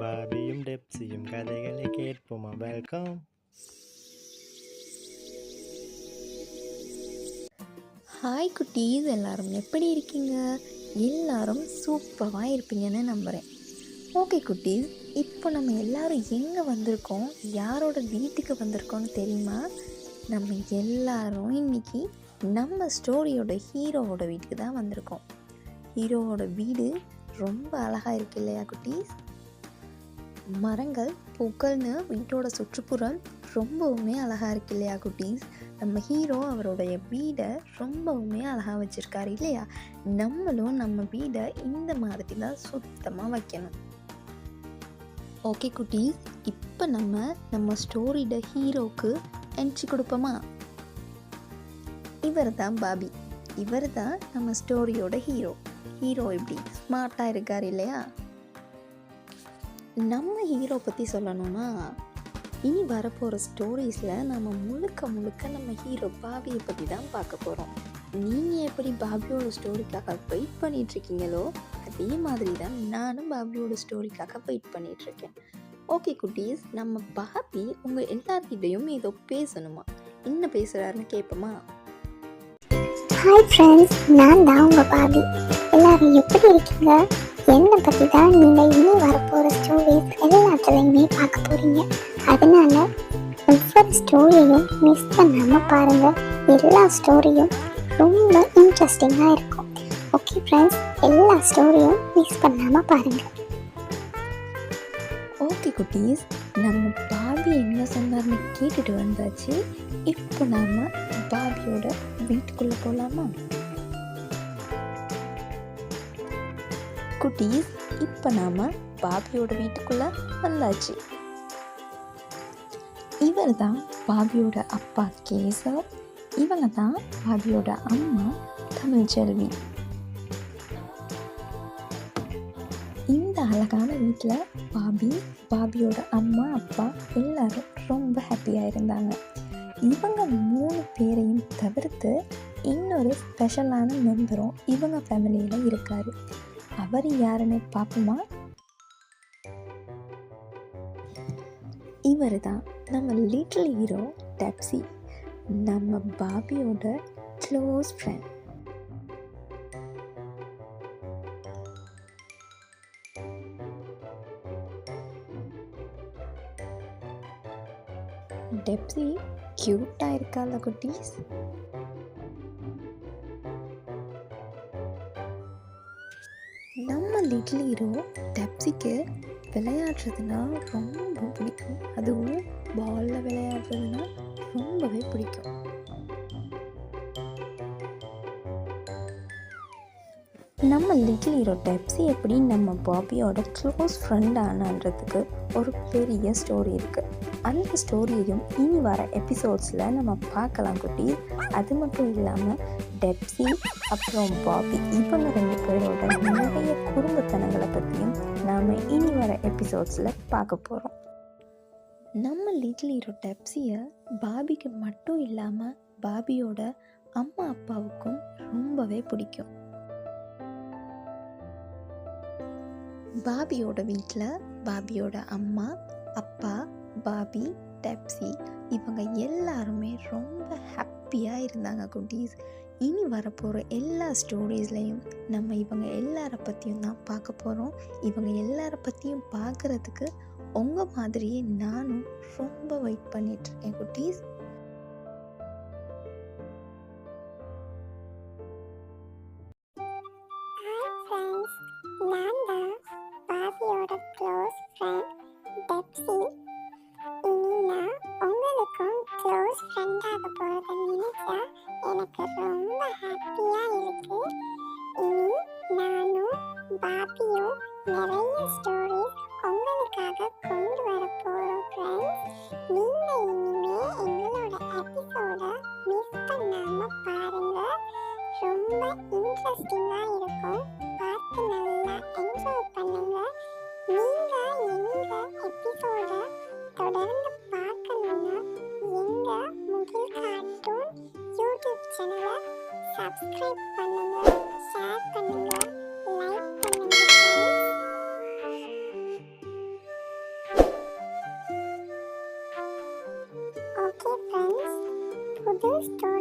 பாபியும் டெப்ஸியும் கதைகளை கேட்போமா? Welcome hi குட்டீஸ். எல்லாரும் எப்படி இருக்கீங்க? எல்லாரும் சூப்பராக இருப்பீங்கன்னு நம்புகிறேன் ஓகே குட்டீஸ். இப்போ நம்ம எல்லாரும் எங்கே வந்திருக்கோம்? யாரோட வீட்டுக்கு வந்திருக்கோம்னு தெரியுமா? நம்ம எல்லாரும் இன்னைக்கு நம்ம ஸ்டோரியோட ஹீரோவோட வீட்டுக்கு தான் வந்திருக்கோம். ஹீரோவோட வீடு ரொம்ப அழகாக இருக்கு இல்லையா குட்டீஸ்? மரங்கள் பூக்கள்னு வீட்டோட சுற்றுப்புறம் ரொம்பவுமே அழகாக இருக்கு இல்லையா குட்டீஸ்? நம்ம ஹீரோ அவருடைய வீடை ரொம்பவுமே அழகாக வச்சுருக்காரு இல்லையா? நம்மளும் நம்ம வீடை இந்த மாதிரி தான் சுத்தமாக வைக்கணும். ஓகே குட்டீஸ். இப்போ நம்ம நம்ம ஸ்டோரியோட ஹீரோக்கு என்ட்ரி கொடுப்போமா? இவர் தான் பாபி. இவர் தான் நம்ம ஸ்டோரியோட ஹீரோ. ஹீரோ எப்படி? ஸ்மார்ட்டாக இருக்கார் இல்லையா? நம்ம ஹீரோ பற்றி சொல்லணும்னா இனி வரப்போகிற ஸ்டோரிஸில் நம்ம முழுக்க முழுக்க நம்ம ஹீரோ பாபியை பற்றி தான் பார்க்க போகிறோம் நீங்கள் எப்படி பாபியோட ஸ்டோரிக்காக வெயிட் பண்ணிகிட்ருக்கீங்களோ அதே மாதிரி தான் நானும் பாபியோட ஸ்டோரிக்காக வெயிட் பண்ணிகிட்ருக்கேன் ஓகே குட்டீஸ் நம்ம பாபி உங்கள் எல்லார்கிட்டையும் ஏதோ பேசணுமா? என்ன பேசுகிறாருன்னு கேட்போமா ஹாய் ஃப்ரெண்ட்ஸ் நான் தான் உங்கள் பாபி. எல்லோரும் எப்படி இருக்கீங்க? என்னை பற்றி தான் நீங்கள் இனி வரப்போகிற மிஸ் பண்ணாமல் பாருங்கள் எல்லா ஸ்டோரியும் ரொம்ப இன்ட்ரெஸ்டிங்காக இருக்கும். ஓகே ஃப்ரெண்ட்ஸ் எல்லா ஸ்டோரியும் மிஸ் பண்ணாமல் பாருங்கள் ஓகே குட்டீஸ். நம்ம பாபி என்ன சொன்னார்னு கேட்டுட்டு வந்தாச்சு. இப்போ நாம பாபியோட வீட்டுக்குள்ளே போகலாமா குட்டீஸ் இப்போ நாம பாபியோட வீட்டுக்குள்ளே வந்தாச்சு. இவர் தான் பாபியோட அப்பா கேசவ் இவங்க தான் பாபியோட அம்மா தமிழ்ச்செல்வி. இந்த அழகான வீட்டில் பாபி பாபியோட அம்மா அப்பா எல்லாரும் ரொம்ப ஹாப்பியாக இருந்தாங்க. இவங்க மூணு பேரையும் தவிர்த்து இன்னொரு ஸ்பெஷலான மெம்பரும் இவங்க ஃபேமிலியில் இருக்காரு. அவர் யாருன்னு பார்ப்போமா? இவர் தான் நம்ம லிட்டில் ஹீரோ டெப்சி நம்ம பாபியோட க்ளோஸ் ஃப்ரெண்ட் டெப்சி க்யூட்டாக அந்த குட்டீஸ்? நம்ம லிட்டில் ஹீரோ டெப்சிக்கு விளையாடுறதுனா ரொம்ப பிடிக்கும். அதுவும் பாலில் விளையாடுறதுனா ரொம்பவே பிடிக்கும். நம்ம லிட்டில் ஹீரோ டெப்சி எப்படி நம்ம பாபியோட க்ளோஸ் ஃப்ரெண்ட் ஆனான்றதுக்கு ஒரு பெரிய ஸ்டோரி இருக்குது அந்த ஸ்டோரியையும் இனி வர எபிசோட்ஸில் நம்ம பார்க்கலாம் குட்டி. அது மட்டும் இல்லாமல் டெப்சி அப்புறம் பாபி இவங்க ரெண்டு பேரோட நிறைய குடும்பத்தனங்களை பற்றியும் நாம் இனி வர எபிசோட்ஸில் பார்க்க போகிறோம் நம்ம லிட்டில் ஹீரோ டெப்ஸியை பாபிக்கு மட்டும் இல்லாமல் பாபியோட அம்மா அப்பாவுக்கும் ரொம்பவே பிடிக்கும். பாபியோட வீட்டில் பாபியோட அம்மா அப்பா பாபி டெப்சி இவங்க எல்லாருமே ரொம்ப ஹாப்பியாக இருந்தாங்க குட்டீஸ். இனி வரப்போகிற எல்லா ஸ்டோரிஸ்லையும் நம்ம இவங்க எல்லாரை பற்றியும் தான் பார்க்க போகிறோம் இவங்க எல்லாரை பற்றியும் பார்க்குறதுக்கு உங்கள் மாதிரியே நானும் ரொம்ப வெயிட் பண்ணிகிட்ருக்கேன் குட்டீஸ். ஃப்ரெண்டாக போகிறத நினைச்சா எனக்கு ரொம்ப ஹாப்பியாக இருக்குது சப்ஸ்கிரைப் பண்ணுங்க ஷேர் பண்ணுங்க லைக் பண்ணுங்க ஓகே ஃப்ரெண்ட்ஸ் புது ஸ்டோரி